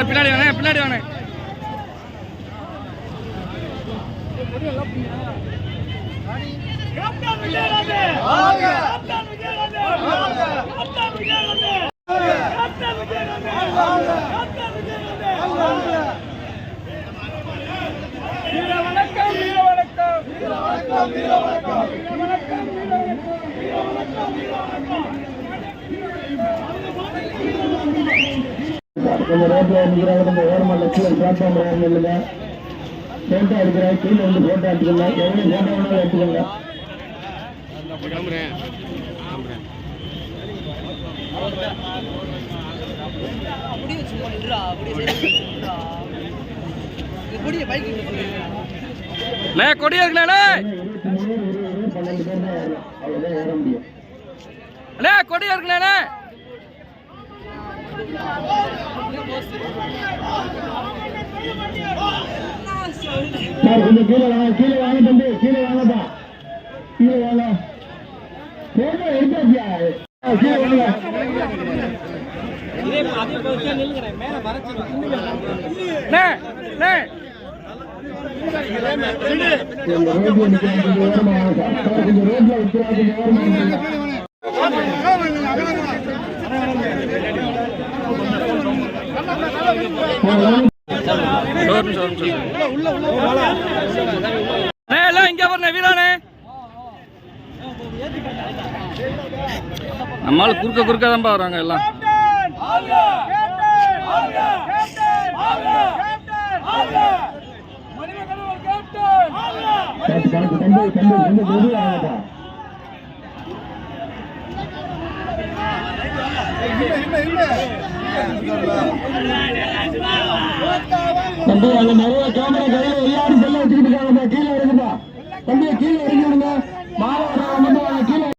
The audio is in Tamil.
அண்ணா, வாங்க, பின்னாடி வாங்க பின்னாடி வாங்க. கொஞ்சம் ரோட்ல நிற்கிறாங்க கொஞ்சம் ஓரமா லட்சியம் பிளாட்ஃபார்ம் இல்லைங்க போட்டோ எடுக்கிறேன். கீழே வந்து போட்டோ எடுத்துக்கோங்க. எவ்வளோ போட்டோ வேணாலும் எடுத்துக்கோங்க. அப்படியே சும்மா நின்றா அப்படியே சார் கொஞ்சம் கீழே வாங்க கீழே வாங்க தம்பி கீழே வாங்கப்பா கீழே வாங்க. போட்டோ எடுத்தாச்சியா? கீழே வாங்க. ரோட்ல எல்லாம் இங்கே வரணும் வீரானே நம்மளால குறுக்க குறுக்க தான்ப்பா வராங்க எல்லாம். பார்த்து பார்த்து தம்பி தம்பி அங்க நிறைய கேமரா கையில எல்லாரும் செல்ல வச்சுக்கிட்டு இருக்காங்கப்பா கீழே இருக்குப்பா தம்பி கீழே இறங்கி விடுங்க